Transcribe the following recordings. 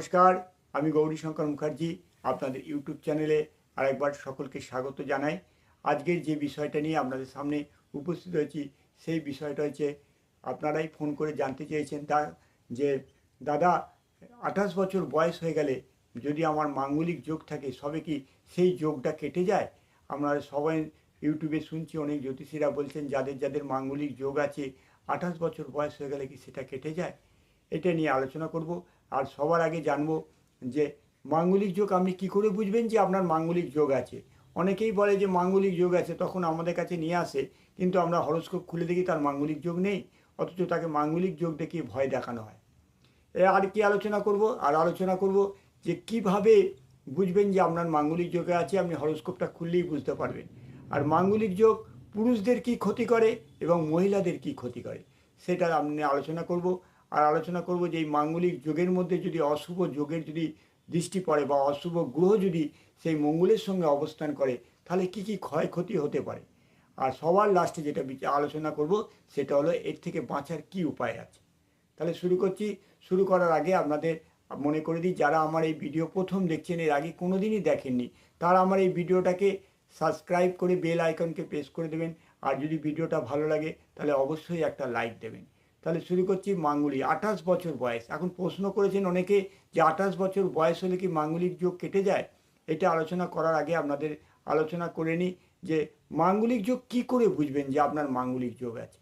নমস্কার, আমি গৌরী শঙ্কর মুখার্জি, আপনাদের ইউটিউব চ্যানেলে আরেকবার সকলকে স্বাগত জানাই। আজকের যে বিষয়টা নিয়ে আপনাদের সামনে উপস্থিত হয়েছি, সেই বিষয়টা হচ্ছে, আপনারাই ফোন করে জানতে চেয়েছেন তা, যে দাদা, আঠাশ বছর বয়স হয়ে গেলে যদি আমার মাঙ্গলিক যোগ থাকে, সবে কি সেই যোগটা কেটে যায়? আমরা সবাই ইউটিউবে শুনছি, অনেক জ্যোতিষীরা বলছেন, যাদের যাদের মাঙ্গলিক যোগ আছে, আঠাশ বছর বয়স হয়ে গেলে কি সেটা কেটে যায়? এটা নিয়ে আলোচনা করব। আর সবার আগে জানব যে মাঙ্গলিক যোগ আপনি কি করে বুঝবেন যে আপনার মাঙ্গলিক যোগ আছে? অনেকেই বলে যে মাঙ্গলিক যোগ আছে, তখন আমাদের কাছে নিয়ে আসে, কিন্তু আমরা হরস্কোপ খুলে দেখি তার মাঙ্গলিক যোগ নেই, অথচ তাকে মাঙ্গলিক যোগ দেখিয়ে ভয় দেখানো হয়। এ আর কি আলোচনা করব? আর আলোচনা করব যে কীভাবে বুঝবেন যে আপনার মাঙ্গলিক যোগে আছে, আপনি হরস্কোপটা খুললেই বুঝতে পারবেন। আর মাঙ্গলিক যোগ পুরুষদের কি ক্ষতি করে এবং মহিলাদের কি ক্ষতি করে? সেটা আপনি আলোচনা করব। আর আলোচনা করব যে এই মাঙ্গলিক যোগের মধ্যে যদি অশুভ যোগের যদি দৃষ্টি পড়ে বা অশুভ গ্রহ যদি সেই মঙ্গলের সঙ্গে অবস্থান করে, তাহলে কি কি ক্ষয়ক্ষতি হতে পারে? আর সবার লাস্টে যেটা আলোচনা করব, সেটা হলো এর থেকে বাঁচার কি উপায় আছে? তাহলে শুরু করছি। শুরু করার আগে আপনাদের মনে করে দিই, যারা আমার এই ভিডিও প্রথম দেখছেন, এর আগে কোনো দিনই দেখেননি, তারা আমার এই ভিডিওটাকে সাবস্ক্রাইব করে বেল আইকনকে প্রেস করে দেবেন। আর যদি ভিডিওটা ভালো লাগে, তাহলে অবশ্যই একটা লাইক দেবেন। তাহলে শুরু করছি মাঙ্গুলি। আঠাশ বছর বয়স। এখন প্রশ্ন করেছেন অনেকে যে আঠাশ বছর বয়স হলে কি মাঙ্গলিক যোগ কেটে যায়? এটা আলোচনা করার আগে আপনাদের আলোচনা করে নিই যে মাঙ্গলিক যোগ কি করে বুঝবেন যে আপনার মাঙ্গলিক যোগ আছে?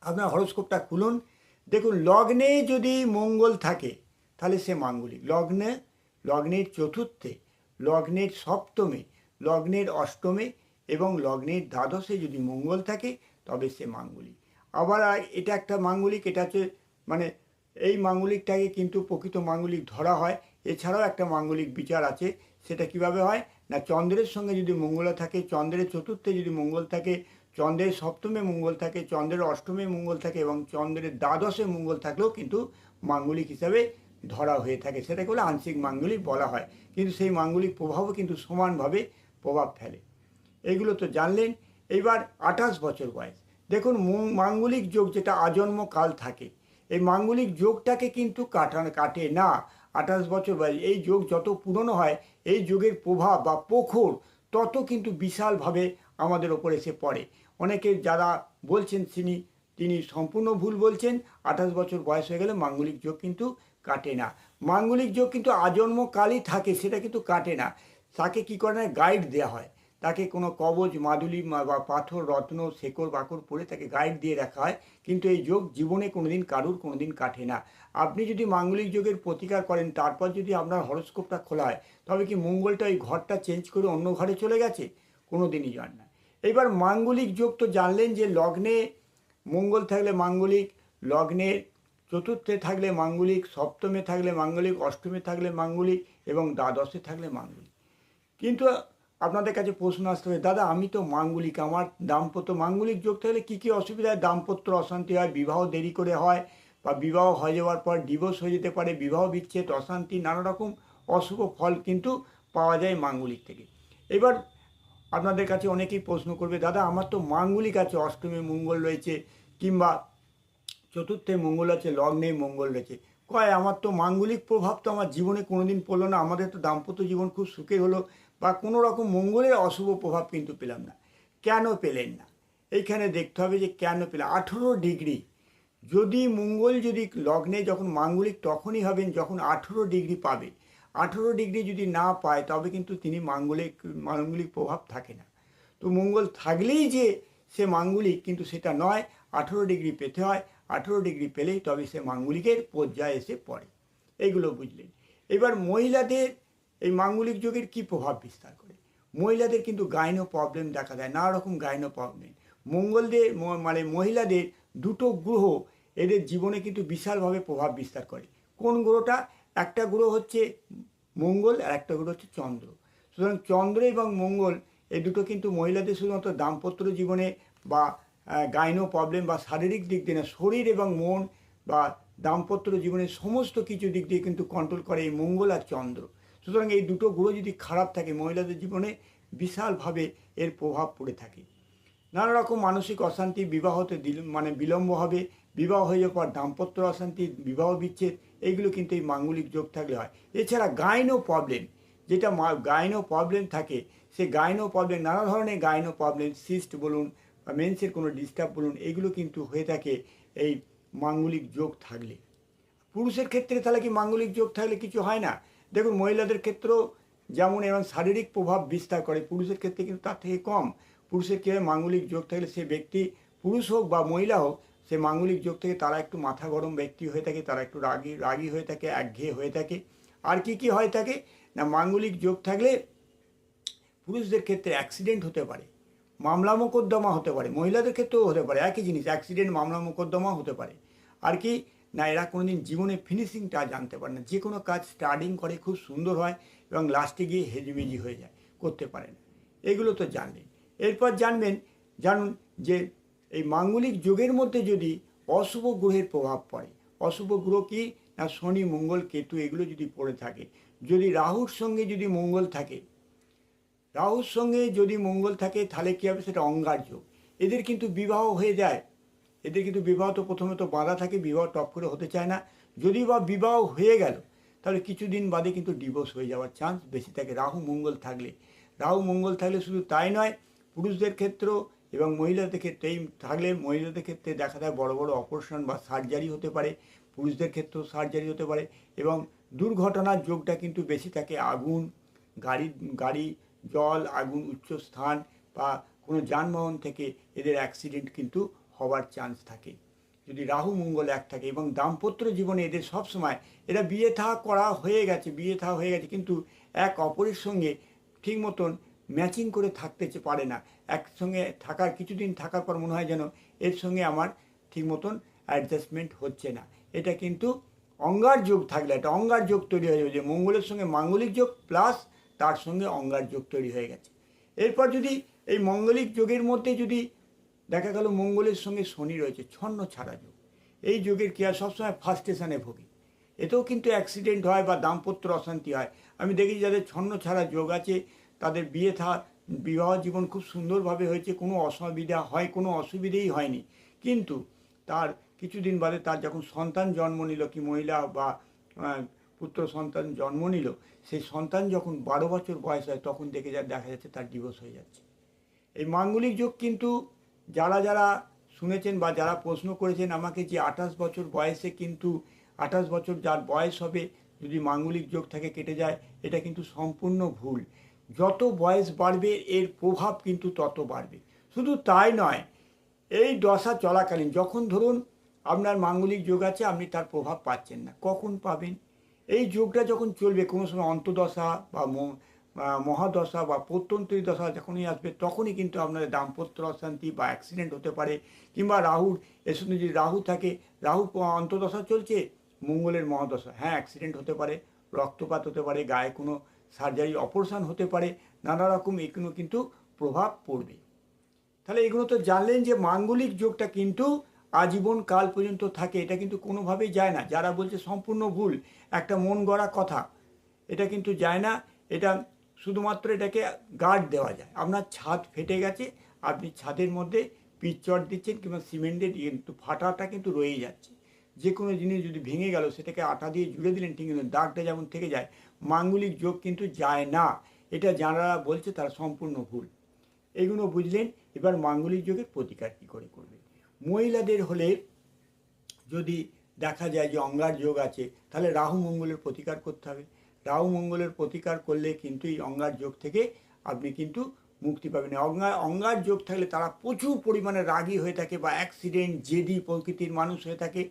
আপনার হরস্কোপটা খুলুন। দেখুন, লগ্নে যদি মঙ্গল থাকে, তাহলে সে মাঙ্গলিক লগ্নে, লগ্নের চতুর্থে, লগ্নের সপ্তমে, লগ্নের অষ্টমে এবং লগ্নের দ্বাদশে যদি মঙ্গল থাকে, তবে সে মাঙ্গলিক আবার এটা একটা মাঙ্গলিক, এটা হচ্ছে মানে এই মাঙ্গলিকটাকে কিন্তু প্রকৃত মাঙ্গলিক ধরা হয়। এছাড়াও একটা মাঙ্গলিক বিচার আছে, সেটা কীভাবে হয়? না, চন্দ্রের সঙ্গে যদি মঙ্গল থাকে, চন্দ্রের চতুর্থে যদি মঙ্গল থাকে, চন্দ্রের সপ্তমে মঙ্গল থাকে, চন্দ্রের অষ্টমে মঙ্গল থাকে এবং চন্দ্রের দ্বাদশে মঙ্গল থাকলেও কিন্তু মাঙ্গলিক হিসাবে ধরা হয়ে থাকে। সেটাকে বলে আংশিক মাঙ্গলিক বলা হয়। কিন্তু সেই মাঙ্গলিক প্রভাবও কিন্তু সমানভাবে প্রভাব ফেলে। এগুলো তো জানলেন। এইবার আঠাশ বছর বয়স। দেখুন মাঙ্গলিক যোগ যেটা আজন্ম কাল থাকে, এই মাঙ্গলিক যোগটাকে কিন্তু কাটানো কাটে না। আঠাশ বছর বয়স, এই যোগ যত পুরনো হয়, এই যোগের প্রভাব বা প্রখর তত কিন্তু বিশালভাবে আমাদের ওপর এসে পড়ে। অনেকে যারা বলছেন, তিনি তিনি সম্পূর্ণ ভুল বলছেন, আঠাশ বছর বয়স হয়ে গেলে মাঙ্গলিক যোগ কিন্তু কাটে না। মাঙ্গলিক যোগ কিন্তু আজন্মকালই থাকে, সেটা কিন্তু কাটে না। তাকে কী করে না গাইড দেওয়া হয়। তাকে কোনো কবচ মাদুলি বা পাথর, রত্ন, শেকড়, বাকড় পরে তাকে গাইড দিয়ে রাখা হয়। কিন্তু এই যোগ জীবনে কোনোদিন কারুর, কোনোদিন কাটে না। আপনি যদি মাঙ্গলিক যোগের প্রতিকার করেন, তারপর যদি আপনার হরস্কোপটা খোলা হয়, তবে কি মঙ্গলটা ওই ঘরটা চেঞ্জ করে অন্য ঘরে চলে গেছে? কোনো দিনই যান না। এবার মাঙ্গলিক যোগ তো জানলেন যে, লগ্নে মঙ্গল থাকলে মাঙ্গলিক লগ্নের চতুর্থে থাকলে মাঙ্গলিক, সপ্তমে থাকলে মাঙ্গলিক, অষ্টমে থাকলে মাঙ্গলিক এবং দ্বাদশে থাকলে মাঙ্গলিক। কিন্তু আপনাদের কাছে প্রশ্ন আসতে হবে দাদা, আমি তো মাঙ্গলিক, আমার দাম্পত্য মাঙ্গলিক যোগ থাকলে কী কী অসুবিধা হয় দাম্পত্য অশান্তি হয়, বিবাহ দেরি করে হয় বা বিবাহ হয়ে যাওয়ার পর ডিভোর্স হয়ে যেতে পারে, বিবাহ বিচ্ছেদ, অশান্তি, নানা রকম অশুভ ফল কিন্তু পাওয়া যায় মাঙ্গলিক থেকে। এবার আপনাদের কাছে অনেকেই প্রশ্ন করবে, দাদা, আমার তো মাঙ্গলিক আছে, অষ্টমী মঙ্গল রয়েছে কিংবা চতুর্থে মঙ্গল আছে, লগ্নে মঙ্গল রয়েছে। কয়, আমার তো মাঙ্গলিক প্রভাব তো আমার জীবনে কোনোদিন পড়ল না, আমাদের তো দাম্পত্য জীবন খুব সুখের হলো বা কোনো রকম মঙ্গলের অশুভ প্রভাব কিন্তু পেলাম না। কেন পেলেন না? এইখানে দেখতে হবে যে কেন পেলেন আঠেরো ডিগ্রি। যদি মঙ্গল যদি লগ্নে যখন মাঙ্গলিক তখনই হবেন, যখন আঠেরো ডিগ্রি পাবে। আঠেরো ডিগ্রি যদি না পায়, তবে কিন্তু তিনি মাঙ্গলিক মাঙ্গলিক প্রভাব থাকে না। তো মঙ্গল থাকলেই যে সে মাঙ্গলিক, কিন্তু সেটা নয়। আঠেরো ডিগ্রি পেতে হয়। আঠেরো ডিগ্রি পেলেই তবে সে মাঙ্গলিকের পর্যায়ে এসে পড়ে। এইগুলো বুঝলেন। এবার মহিলাদের এই মাঙ্গলিক যোগের কি প্রভাব বিস্তার করে? মহিলাদের কিন্তু গাইনো প্রবলেম দেখা দেয় নানা রকম গাইনো প্রবলেম মঙ্গলদের মানে মহিলাদের দুটো গ্রহ এদের জীবনে কিন্তু বিশালভাবে প্রভাব বিস্তার করে। কোন গ্রহটা? একটা গ্রহ হচ্ছে মঙ্গল আর একটা গ্রহ হচ্ছে চন্দ্র। সুতরাং চন্দ্র এবং মঙ্গল এই দুটো কিন্তু মহিলাদের শুধুমাত্র দাম্পত্য জীবনে বা গাইনো প্রবলেম বা শারীরিক দিক দিয়ে না, শরীর এবং মন বা দাম্পত্য জীবনের সমস্ত কিছু দিক দিয়ে কিন্তু কন্ট্রোল করে এই মঙ্গল আর চন্দ্র। সুতরাং এই দুটো গ্রহ যদি খারাপ থাকে, মহিলাদের জীবনে বিশালভাবে এর প্রভাব পড়ে থাকে। নানা রকম মানসিক অশান্তি, বিবাহতে মানে বিলম্ব হবে, বিবাহ হয়ে যাওয়ার পর দাম্পত্য অশান্তি, বিবাহ বিচ্ছেদ, এইগুলো কিন্তু এই মাঙ্গলিক যোগ থাকলে হয়। এছাড়া গাইনো প্রবলেম যেটা গাইনো প্রবলেম থাকে, সে গাইনো প্রবলেম নানা ধরনের গাইনো প্রবলেম সিস্ট বলুন বা মেন্সের কোনো ডিস্টার্ব বলুন, এগুলো কিন্তু হয়ে থাকে এই মাঙ্গলিক যোগ থাকলে। পুরুষের ক্ষেত্রে তাহলে কি মাঙ্গলিক যোগ থাকলে কিছু হয় না? দেখুন, মহিলাদের ক্ষেত্রেও যেমন এরকম শারীরিক প্রভাব বিস্তার করে, পুরুষের ক্ষেত্রে কিন্তু তার থেকে কম। পুরুষের কী হয় মাঙ্গলিক যোগ থাকলে সে ব্যক্তি পুরুষ হোক বা মহিলা হোক, সে মাঙ্গলিক যোগ থেকে তারা একটু মাথা গরম ব্যক্তি হয়ে থাকে, তারা একটু রাগী রাগী হয়ে থাকে, একঘেয়ে হয়ে থাকে। আর কি কি হয় থাকে? না, মাঙ্গলিক যোগ থাকলে পুরুষদের ক্ষেত্রে অ্যাক্সিডেন্ট হতে পারে, মামলা মোকদ্দমা হতে পারে, মহিলাদের ক্ষেত্রেও হতে পারে, একই জিনিস অ্যাক্সিডেন্ট মামলা মোকদ্দমা হতে পারে। আর কি? না, এরা কোনোদিন জীবনে ফিনিশিংটা জানতে পারে না। যে কোনো কাজ স্টার্টিং করে খুব সুন্দর হয় এবং লাস্টে গিয়ে হেজিমেজি হয়ে যায়, করতে পারে না। এগুলো তো জানলেন। এরপর জানবেন, জানুন যে এই মাঙ্গলিক যুগের মধ্যে যদি অশুভ গ্রহের প্রভাব পড়ে, অশুভ গ্রহ কি? না, শনি, মঙ্গল, কেতু, এগুলো যদি পড়ে থাকে, যদি রাহুর সঙ্গে যদি মঙ্গল থাকে, রাহুর সঙ্গে যদি মঙ্গল থাকে, তাহলে কী হবে? সেটা অঙ্গার যোগ। এদের কিন্তু বিবাহ হয়ে যায় এদের কিন্তু বিবাহ তো প্রথমে তো বাধা থাকে, বিবাহ টপ করে হতে চায় না। যদি বা বিবাহ হয়ে গেল, তাহলে কিছুদিন বাদে কিন্তু ডিভোর্স হয়ে যাওয়ার চান্স বেশি থাকে। রাহু, মঙ্গল থাকলে। রাহু, মঙ্গল থাকলে শুধু তাই নয়, পুরুষদের ক্ষেত্রেও এবং মহিলাদের ক্ষেত্রে এই থাকলে মহিলাদের ক্ষেত্রে দেখা যায় বড় বড় অপারেশন বা সার্জারি হতে পারে, পুরুষদের ক্ষেত্রেও সার্জারি হতে পারে এবং দুর্ঘটনার যোগটা কিন্তু বেশি থাকে। আগুন, গাড়ি গাড়ি, জল, আগুন উচ্চ স্থান বা কোনো যানবাহন থেকে এদের অ্যাক্সিডেন্ট কিন্তু হওয়ার চান্স থাকে। যদি রাহু, মঙ্গল এক থাকে এবং দাম্পত্য জীবনে এদের সবসময় এরা বিয়ে থা করা হয়ে গেছে, বিয়ে থা হয়ে গেছে, কিন্তু এক অপরের সঙ্গে ঠিক মতন ম্যাচিং করে থাকতে পারে না। একসঙ্গে থাকার, কিছুদিন থাকার পর মনে হয় যেন এর সঙ্গে আমার ঠিক মতন অ্যাডজাস্টমেন্ট হচ্ছে না। এটা কিন্তু অঙ্গার যোগ থাকলে, একটা অঙ্গার যোগ তৈরি হয়ে যাবে যে মঙ্গলের সঙ্গে মাঙ্গলিক যোগ প্লাস তার সঙ্গে অঙ্গার যোগ তৈরি হয়ে গেছে। এরপর যদি এই মঙ্গলিক যোগের মধ্যে যদি দেখা গেল মঙ্গলের সঙ্গে শনি রয়েছে, ছন্ন ছাড়া যোগ। এই যোগের কি হয় সবসময় ফার্স্টেশনে ভোগে। এতেও কিন্তু অ্যাক্সিডেন্ট হয় বা দাম্পত্য অশান্তি হয়। আমি দেখি যাদের ছন্ন ছাড়া যোগ আছে, তাদের বিয়ে থা, বিবাহ জীবন খুব সুন্দরভাবে হয়েছে, কোনো অসুবিধা হয়, কোনো অসুবিধেই হয়নি। কিন্তু তার কিছুদিন বাদে তার যখন সন্তান জন্ম নিল, কি মহিলা বা পুত্র সন্তান জন্ম নিল, সেই সন্তান যখন বারো বছর বয়স হয়, তখন দেখে যা দেখা যাচ্ছে তার ডিভোর্স হয়ে যাচ্ছে। এই মাঙ্গলিক যোগ কিন্তু যারা যারা শুনেছেন বা যারা প্রশ্ন করেছেন আমাকে যে আঠাশ বছর বয়সে কিন্তু আঠাশ বছর যার বয়স হবে, যদি মাঙ্গলিক যোগ থেকে কেটে যায়, এটা কিন্তু সম্পূর্ণ ভুল। যত বয়স বাড়বে, এর প্রভাব কিন্তু তত বাড়বে। শুধু তাই নয়, এই দশা চলাকালীন যখন ধরুন আপনার মাঙ্গলিক যোগ আছে, আপনি তার প্রভাব পাচ্ছেন না। কখন পাবেন? এই যোগটা যখন চলবে, কোনো সময় অন্তদশা বা মহাদশা বা প্রত্যন্তরী দশা যখনই আসবে, তখনই কিন্তু আপনাদের দাম্পত্য অশান্তি বা অ্যাক্সিডেন্ট হতে পারে। কিংবা রাহুর এর সঙ্গে যদি রাহু থাকে, রাহু অন্তদশা চলছে, মঙ্গলের মহাদশা। হ্যাঁ অ্যাক্সিডেন্ট হতে পারে, রক্তপাত হতে পারে, গায়ে কোনো সার্জারি অপারেশন হতে পারে, নানা রকম এগুলো কিন্তু প্রভাব পড়বে। তাহলে এগুলো তো জানলেন যে মাঙ্গলিক যোগটা কিন্তু আজীবন কাল পর্যন্ত থাকে, এটা কিন্তু কোনোভাবেই যায় না। যারা বলছে সম্পূর্ণ ভুল, একটা মন গড়া কথা, এটা কিন্তু যায় না। এটা শুধুমাত্র এটাকে গার্ড দেওয়া যায়। আপনার ছাদ ফেটে গেছে, আপনি ছাদের মধ্যে পিচচট দিচ্ছেন কিংবা সিমেন্টের কিন্তু ফাটাটা কিন্তু রয়েই যাচ্ছে। যে কোনো জিনিস যদি ভেঙে গেল, সেটাকে আটা দিয়ে জুড়ে দিলেন, ঠিক কিন্তু দাগটা যেমন থেকে যায়, মাঙ্গলিক যোগ কিন্তু যায় না। এটা যারা বলছে তারা সম্পূর্ণ ভুল। এগুলো বুঝলেন, এবার মাঙ্গলিক যোগের প্রতিকার কী করে করবে মহিলাদের হলে যদি দেখা যায় যে অঙ্গার যোগ আছে, তাহলে রাহু মঙ্গলের প্রতিকার করতে হবে। রাহু মঙ্গলের প্রতিকার করলে কিন্তু এই অঙ্গার যোগ থেকে আপনি কিন্তু মুক্তি পাবেন। অঙ্গার অঙ্গার যোগ থাকলে তারা প্রচুর পরিমাণে রাগী হয়ে থাকে বা অ্যাক্সিডেন্ট জেদি প্রকৃতির মানুষ হয়ে থাকে।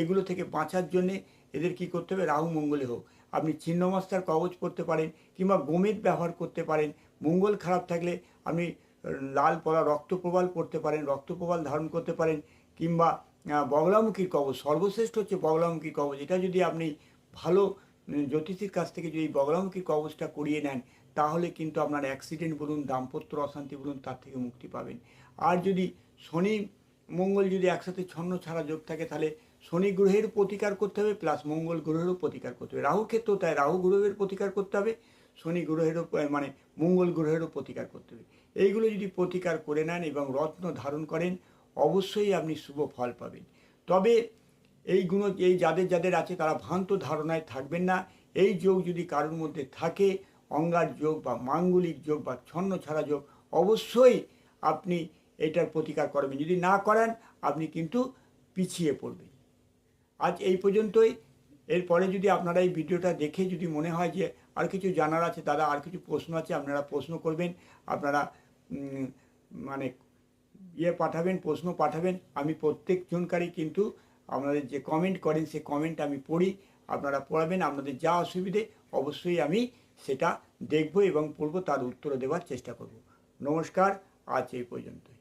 এগুলো থেকে বাঁচার জন্যে এদের কি করতে হবে? রাহু মঙ্গলে হোক। আপনি ছিন্নমস্তার কবচ করতে পারেন কিংবা গোমেদ ব্যবহার করতে পারেন। মঙ্গল খারাপ থাকলে আপনি লাল পড়া, রক্তপ্রবাল পড়তে পারেন, রক্তপ্রবাল ধারণ করতে পারেন কিংবা বগলামুখীর কবচ সর্বশ্রেষ্ঠ হচ্ছে বগলামুখী কবচ এটা যদি আপনি ভালো জ্যোতিষীর কাছ থেকে যদি বগলামুখী কবচটা করিয়ে নেন, তাহলে কিন্তু আপনার অ্যাক্সিডেন্ট বলুন, দাম্পত্য অশান্তি বলুন, তার থেকে মুক্তি পাবেন। আর যদি শনি, মঙ্গল যদি একসাথে ছন্ন ছাড়া যোগ থাকে, তাহলে শনি গ্রহের প্রতিকার করতে হবে প্লাস মঙ্গল গ্রহেরও প্রতিকার করতে হবে। রাহু ক্ষেত্রেও তাই, রাহু গ্রহের প্রতিকার করতে হবে, শনি গ্রহেরও মানে মঙ্গল গ্রহেরও প্রতিকার করতে হবে। এইগুলো যদি প্রতিকার করে নেন এবং রত্ন ধারণ করেন, অবশ্যই আপনি শুভ ফল পাবেন। তবে এই গুণ এই যাদের যাদের আছে তারা ভ্রান্ত ধারণায় থাকবেন না। এই যোগ যদি কারোর মধ্যে থাকে, অঙ্গার যোগ বা মাঙ্গলিক যোগ বা ছন্ন ছাড়া যোগ, অবশ্যই আপনি এটার প্রতিকার করবেন। যদি না করেন, আপনি কিন্তু পিছিয়ে পড়বেন। আজ এই পর্যন্তই। এরপরে যদি আপনারা এই ভিডিওটা দেখে যদি মনে হয় যে আর কিছু জানার আছে, দাদা আর কিছু প্রশ্ন আছে, আপনারা প্রশ্ন করবেন, আপনারা মানে ইয়ে পাঠাবেন, প্রশ্ন পাঠাবেন, আমি প্রত্যেকজনকারই কিন্তু আপনাদের যে কমেন্ট করেন, সেই কমেন্ট আমি পড়ি, আপনারা পড়াবেন, আপনাদের যা অসুবিধে অবশ্যই আমি সেটা দেখব এবং পড়ব, তার উত্তর দেওয়ার চেষ্টা করব। নমস্কার, আজ এই পর্যন্ত